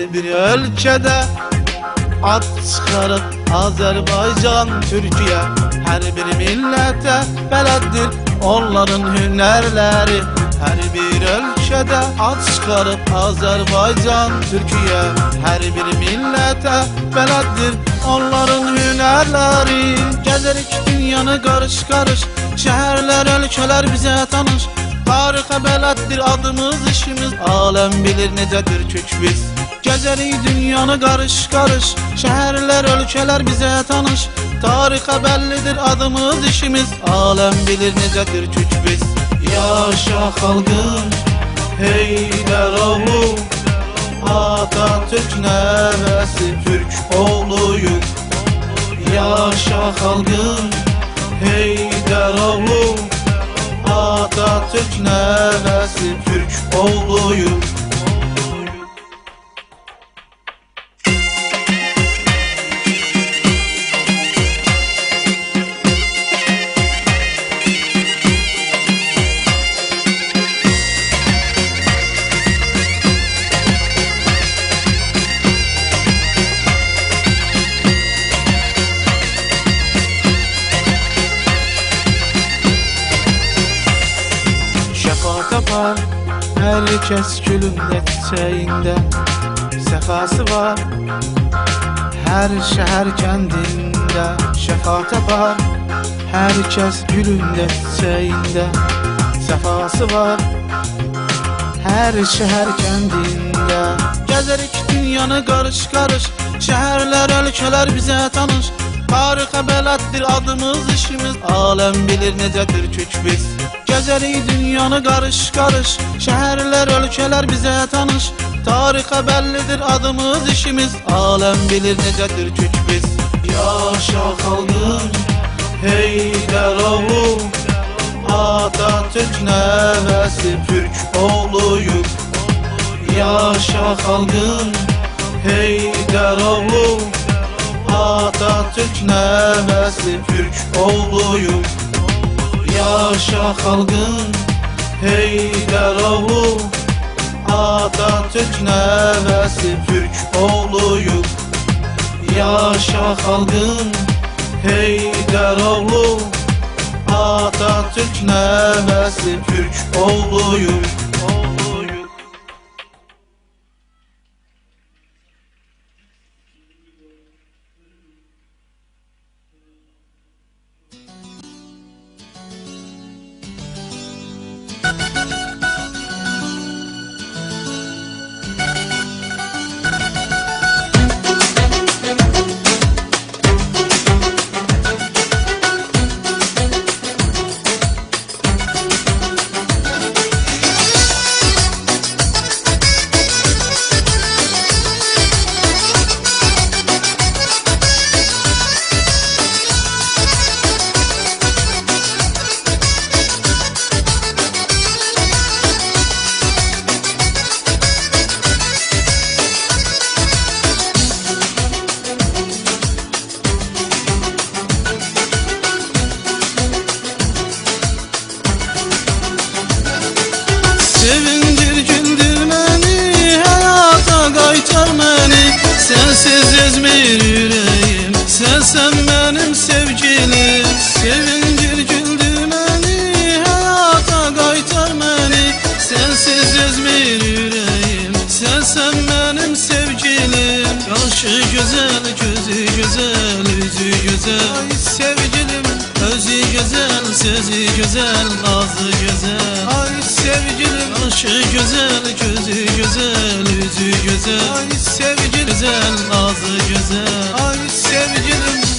Her bir ülkede Ad çıkarıp Azerbaycan, Türkiye. Her bir millete beleddir onların hünerleri. Her bir ülkede ad çıkarıp Azerbaycan, Türkiye. Her bir millete beleddir onların hünerleri. Gezerik dünyanı karış Şehirler, ülkeler bize tanış Tarihe beleddir adımız işimiz. Alem bilir necedir kök biz Gezerik dünyanı karış karış. Şehirler, ülkeler bize tanış. Tarihe bellidir adımız işimiz. Alem bilir necedir kök biz. Yaşa halkım Heyder oğlu. Atatürk nevesi Türk oğluyum. Yaşa halkım Heyder oğlu. Atatürk nevesi Türk oğluyum herkes gülünde çiçeğinde Sefası var. Her şehir kendinde. Şefa tapar herkes gülünde çiçeğinde Sefası var. Her şehir kendinde. Gezerik dünyanı karış karış. Şehirler, ülkeler bize tanış Tarihe beleddir adımız işimiz. Alem bilir necedir kök biz. Gezerik dünyanı karış karış Şehirler, ülkeler bize tanış. Tarihe bellidir adımız işimiz. Alem bilir necedir kök biz. Yaşa halkım Heyder oğlu. Atatürk nevesi Türk oğluyum Yaşa halkım Heyder oğlu Atatürk nevesi Türk oğluyum Yaşa halkım Heyder oğlu Atatürk nevesi Türk oğluyum Yaşa halkım Heyder oğlu Atatürk nevesi Türk oğluyum Kaşı güzel, gözü güzel, yüzü güzel. Ay sevgilim. Özü güzel, sözü güzel, ağzı güzel. Ay sevgilim. Başı güzel, gözü güzel, yüzü güzel. Ay sevgilim. Güzel, ağzı güzel. Ay sevgilim